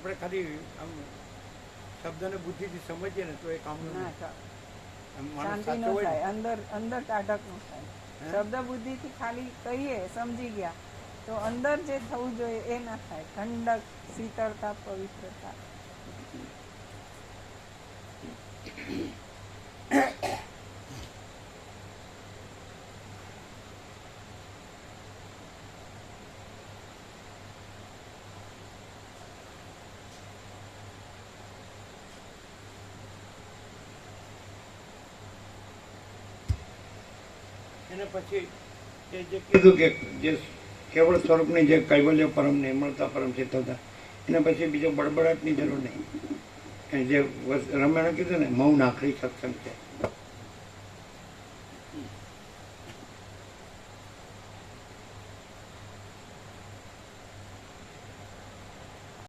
આપણે ખાલી આમ શબ્દને બુદ્ધિથી સમજીએ ને તો એ કામ ના થાય. અંદર અંદર ટાઢક નો થાય શબ્દ બુદ્ધિ થી ખાલી કહીએ સમજી ગયા તો અંદર જે થવું જોઈએ એ ના થાય. ઠંડક શીતળતા પવિત્રતા. એને પછી એ જે કીધું કે જે કેવળ સ્વરૂપની જે કૈવલ્ય પરમ નિર્મળતા પરમ શીતળતા એના પછી બીજો બળબડાટની જરૂર નહીં. જે રમણે કીધું ને, મૌન આખરી સત્સંગ છે.